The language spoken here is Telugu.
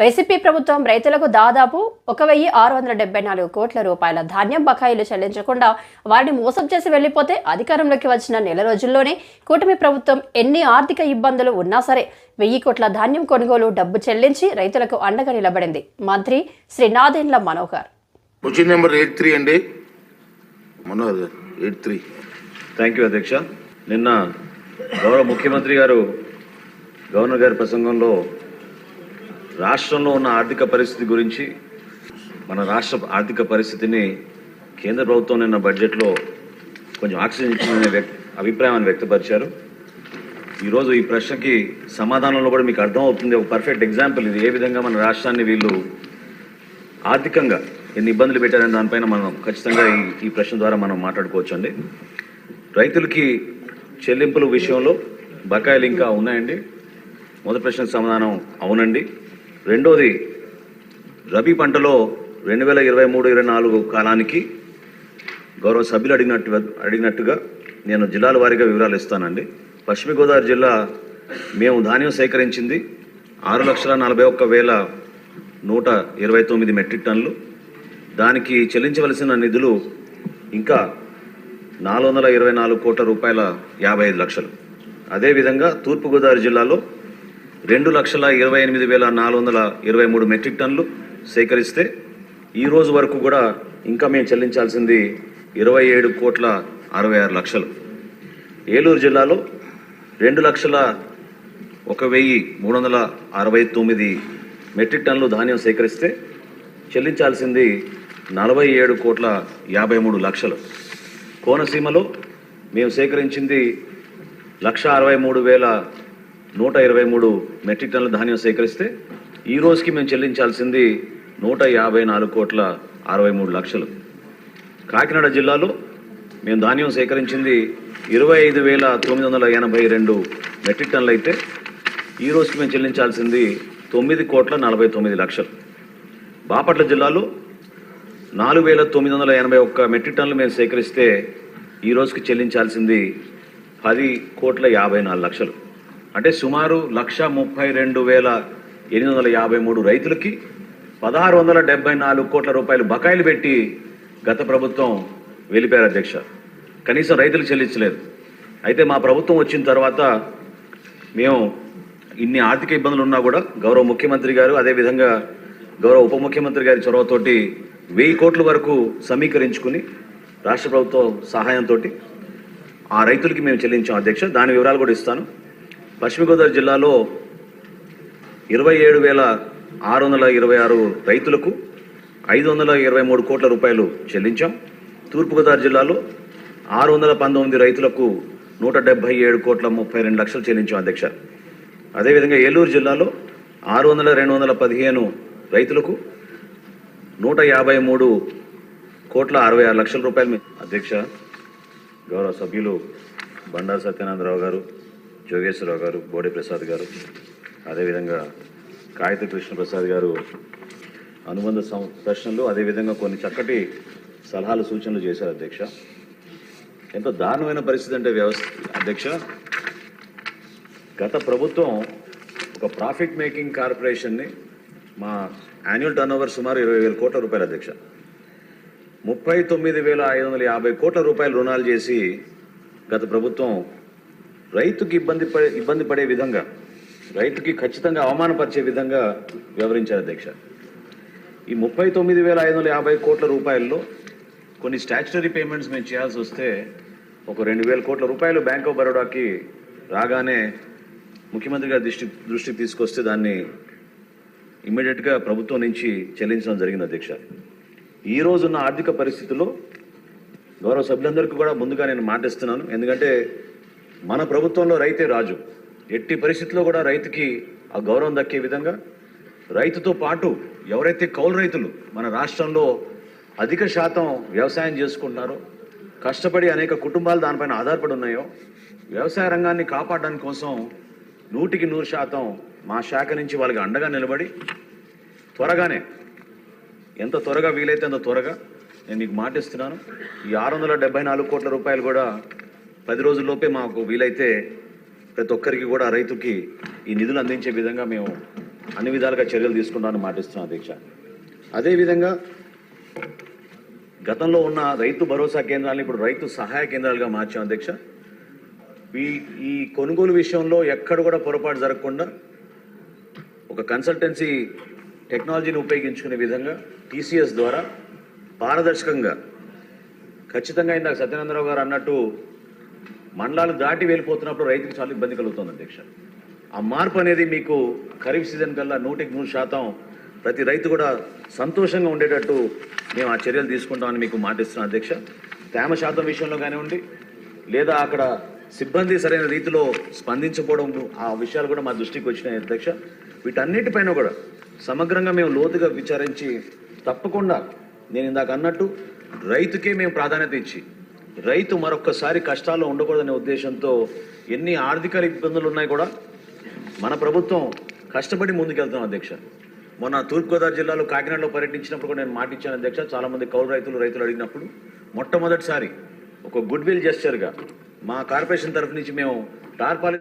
వైసీపీ ప్రభుత్వం రైతులకు దాదాపు ఒక వెయ్యి ఆరు వందల డెబ్బై నాలుగు కోట్ల రూపాయల ధాన్యం బకాయిలు చెల్లించకుండా వారిని మోసం చేసి వెళ్ళిపోతే అధికారంలోకి వచ్చిన నెల రోజుల్లోనే కూటమి ప్రభుత్వం ఎన్ని ఆర్థిక ఇబ్బందులు ఉన్నా సరే వెయ్యి కోట్ల ధాన్యం కొనుగోలు డబ్బు చెల్లించి రైతులకు అండగా నిలబడింది. మంత్రి Shri Nadendla Manohar. Question number eight three అండి. Manohar eight three. Thank you అధ్యక్ష. నిన్న గౌరవ ముఖ్యమంత్రి గారు గవర్నర్ గారి ప్రసంగంలో రాష్ట్రంలో ఉన్న ఆర్థిక పరిస్థితి గురించి మన రాష్ట్ర ఆర్థిక పరిస్థితిని కేంద్ర ప్రభుత్వం నిన్న బడ్జెట్లో కొంచెం ఆక్సిజన్ ఇచ్చిందనే అభిప్రాయాన్ని వ్యక్తపరిచారు. ఈరోజు ఈ ప్రశ్నకి సమాధానంలో కూడా మీకు అర్థమవుతుంది. ఒక పర్ఫెక్ట్ ఎగ్జాంపుల్ ఇది. ఏ విధంగా మన రాష్ట్రాన్ని వీళ్ళు ఆర్థికంగా ఎన్ని ఇబ్బందులు పెట్టారనే దానిపైన మనం ఖచ్చితంగా ఈ ఈ ప్రశ్న ద్వారా మనం మాట్లాడుకోవచ్చు అండి రైతులకి చెల్లింపుల విషయంలో బకాయిలు ఇంకా ఉన్నాయండి. మొదటి ప్రశ్నకు సమాధానం అవునండి. రెండోది రబీ పంటలో రెండు వేల ఇరవై మూడు ఇరవై నాలుగు కాలానికి గౌరవ సభ్యులు అడిగినట్టు అడిగినట్టుగా నేను జిల్లాల వారీగా వివరాలు ఇస్తానండి. పశ్చిమ గోదావరి జిల్లా మేము ధాన్యం సేకరించింది ఆరు లక్షల నలభై ఒక్క వేల నూట ఇరవై తొమ్మిది మెట్రిక్ టన్నులు. దానికి చెల్లించవలసిన నిధులు ఇంకా నాలుగు వందల ఇరవై నాలుగు కోట్ల రూపాయల యాభై ఐదు లక్షలు. అదేవిధంగా తూర్పుగోదావరి జిల్లాలో రెండు లక్షల ఇరవై ఎనిమిది వేల నాలుగు వందల ఇరవై మూడు మెట్రిక్ టన్నులు సేకరిస్తే ఈ రోజు వరకు కూడా ఇంకా మేము చెల్లించాల్సింది ఇరవై ఏడు కోట్ల అరవై ఆరు లక్షలు. ఏలూరు జిల్లాలో రెండు లక్షల ఒక వెయ్యి మూడు వందల అరవై తొమ్మిది మెట్రిక్ టన్నులు ధాన్యం సేకరిస్తే చెల్లించాల్సింది నలభై ఏడు కోట్ల యాభై మూడు లక్షలు. కోనసీమలో మేము సేకరించింది లక్ష అరవై మూడు వేల నూట ఇరవై మూడు మెట్రిక్ టన్నుల ధాన్యం సేకరిస్తే ఈ రోజుకి మేము చెల్లించాల్సింది నూట యాభై నాలుగు కోట్ల అరవై మూడు లక్షలు. కాకినాడ జిల్లాలో మేము ధాన్యం సేకరించింది ఇరవై ఐదు వేల తొమ్మిది వందల ఎనభై రెండు మెట్రిక్ టన్నులు అయితే ఈ రోజుకి మేము చెల్లించాల్సింది తొమ్మిది కోట్ల నలభై తొమ్మిది లక్షలు. బాపట్ల జిల్లాలో నాలుగు వేల తొమ్మిది వందల ఎనభై ఒక్క మెట్రిక్ టన్నులు మేము సేకరిస్తే ఈ రోజుకి చెల్లించాల్సింది పది కోట్ల యాభై నాలుగు లక్షలు. అంటే సుమారు లక్ష ముప్పై రెండు వేల ఎనిమిది వందల యాభై మూడు రైతులకి పదహారు వందల డెబ్బై నాలుగు కోట్ల రూపాయలు బకాయిలు పెట్టి గత ప్రభుత్వం వెళ్ళిపోయారు అధ్యక్ష. కనీసం రైతులు చెల్లించలేదు. అయితే మా ప్రభుత్వం వచ్చిన తర్వాత మేము ఇన్ని ఆర్థిక ఇబ్బందులు ఉన్నా కూడా గౌరవ ముఖ్యమంత్రి గారు అదేవిధంగా గౌరవ ఉప ముఖ్యమంత్రి గారి చొరవతోటి వెయ్యి కోట్ల వరకు సమీకరించుకుని రాష్ట్ర ప్రభుత్వం సహాయంతో ఆ రైతులకి మేము చెల్లించాం అధ్యక్ష. దాని వివరాలు కూడా ఇస్తాను. పశ్చిమ గోదావరి జిల్లాలో ఇరవై ఏడు వేల ఆరు వందల ఇరవై ఆరు రైతులకు ఐదు వందల ఇరవై మూడు కోట్ల రూపాయలు చెల్లించాం. తూర్పుగోదావరి జిల్లాలో ఆరు వందల పంతొమ్మిది రైతులకు నూట డెబ్బై ఏడు కోట్ల ముప్పై రెండు లక్షలు చెల్లించాం అధ్యక్ష. అదేవిధంగా ఏలూరు జిల్లాలో ఆరు వందల రెండు వందల పదిహేను రైతులకు నూట యాభై మూడు కోట్ల అరవై ఆరు లక్షల రూపాయలు మీ- అధ్యక్ష గౌరవ సభ్యులు బండారు సత్యనారాయణరావు గారు జోగేశ్వరరావు గారు బోడే ప్రసాద్ గారు అదేవిధంగా కాగిత కృష్ణ ప్రసాద్ గారు అనుబంధ సం- ప్రశ్నలు అదేవిధంగా కొన్ని చక్కటి సలహాలు సూచనలు చేశారు అధ్యక్ష. ఎంతో దారుణమైన పరిస్థితి అంటే వ్యవస్థ అధ్యక్ష గత ప్రభుత్వం ఒక ప్రాఫిట్ మేకింగ్ కార్పొరేషన్ని మా యాన్యువల్ టర్న్ సుమారు ఇరవై వేల కోట్ల రూపాయలు అధ్యక్ష. ముప్పై తొమ్మిది వేల ఐదు వందల యాభై కోట్ల రూపాయలు రుణాలు చేసి గత ప్రభుత్వం రైతుకి ఇబ్బంది పడే ఇబ్బంది పడే విధంగా రైతుకి ఖచ్చితంగా అవమానపరిచే విధంగా వ్యవహరించారు అధ్యక్ష. ఈ ముప్పై తొమ్మిది వేల ఐదు వందల యాభై కోట్ల రూపాయల్లో కొన్ని స్టాచ్యుటరీ పేమెంట్స్ మేము చేయాల్సి వస్తే ఒక రెండు వేల కోట్ల రూపాయలు బ్యాంక్ ఆఫ్ బరోడాకి రాగానే ముఖ్యమంత్రి గారి దృష్టి దృష్టికి తీసుకొస్తే దాన్ని ఇమ్మీడియట్గా ప్రభుత్వం నుంచి చెల్లించడం జరిగింది అధ్యక్ష. ఈ రోజున్న ఆర్థిక పరిస్థితుల్లో గౌరవ సభ్యులందరికీ కూడా ముందుగా నేను మాటిస్తున్నాను. ఎందుకంటే మన ప్రభుత్వంలో రైతే రాజు. ఎట్టి పరిస్థితుల్లో కూడా రైతుకి ఆ గౌరవం దక్కే విధంగా రైతుతో పాటు ఎవరైతే కౌలు రైతులు మన రాష్ట్రంలో అధిక శాతం వ్యవసాయం చేసుకుంటున్నారో కష్టపడి అనేక కుటుంబాలు దానిపైన ఆధారపడి ఉన్నాయో వ్యవసాయ రంగాన్ని కాపాడడానికి కోసం నూటికి నూరు శాతం మా శాఖ నుంచి వాళ్ళకి అండగా నిలబడి త్వరగానే ఎంత త్వరగా వీలైతే అంత త్వరగా నేను మీకు మాటిస్తున్నాను. ఈ ఆరు వందల డెబ్బై నాలుగు కోట్ల రూపాయలు కూడా పది రోజుల్లోపే మాకు వీలైతే ప్రతి ఒక్కరికి కూడా రైతుకి ఈ నిధులు అందించే విధంగా మేము అన్ని విధాలుగా చర్యలు తీసుకుంటామని మాటిస్తున్నాం అధ్యక్ష. అదేవిధంగా గతంలో ఉన్న రైతు భరోసా కేంద్రాలను ఇప్పుడు రైతు సహాయ కేంద్రాలుగా మార్చాం అధ్యక్ష. ఈ ఈ కొనుగోలు విషయంలో ఎక్కడ కూడా పొరపాటు జరగకుండా ఒక కన్సల్టెన్సీ టెక్నాలజీని ఉపయోగించుకునే విధంగా టీసీఎస్ ద్వారా పారదర్శకంగా ఖచ్చితంగా ఇందాక సత్యనందరావు గారు అన్నట్టు మండలాలు దాటి వెళ్ళిపోతున్నప్పుడు రైతుకు చాలా ఇబ్బంది కలుగుతుంది అధ్యక్ష ఆ మార్పు అనేది మీకు ఖరీఫ్ సీజన్ కల్లా నూటికి నూరు శాతం ప్రతి రైతు కూడా సంతోషంగా ఉండేటట్టు మేము ఆ చర్యలు తీసుకుంటామని మీకు మాటిస్తున్నాం అధ్యక్ష తేమ శాతం విషయంలో కానివ్వండి లేదా అక్కడ సిబ్బంది సరైన రీతిలో స్పందించకపోవడం ఆ విషయాలు కూడా మా దృష్టికి వచ్చినాయి అధ్యక్ష వీటన్నిటిపైన కూడా సమగ్రంగా మేము లోతుగా విచారించి తప్పకుండా నేను ఇందాక అన్నట్టు రైతుకే మేము ప్రాధాన్యత ఇచ్చి రైతు మరొక్కసారి కష్టాల్లో ఉండకూడదనే ఉద్దేశంతో ఎన్ని ఆర్థిక ఇబ్బందులు ఉన్నాయి కూడా మన ప్రభుత్వం కష్టపడి ముందుకెళ్తాం అధ్యక్ష. మొన్న తూర్పుగోదావరి జిల్లాలో కాకినాడలో పర్యటించినప్పుడు కూడా నేను మాటిచ్చాను అధ్యక్ష. చాలామంది కౌలు రైతులు రైతులు అడిగినప్పుడు మొట్టమొదటిసారి ఒక గుడ్ విల్ జెస్చర్గా మా కార్పొరేషన్ తరఫు నుంచి మేము టార్పాలి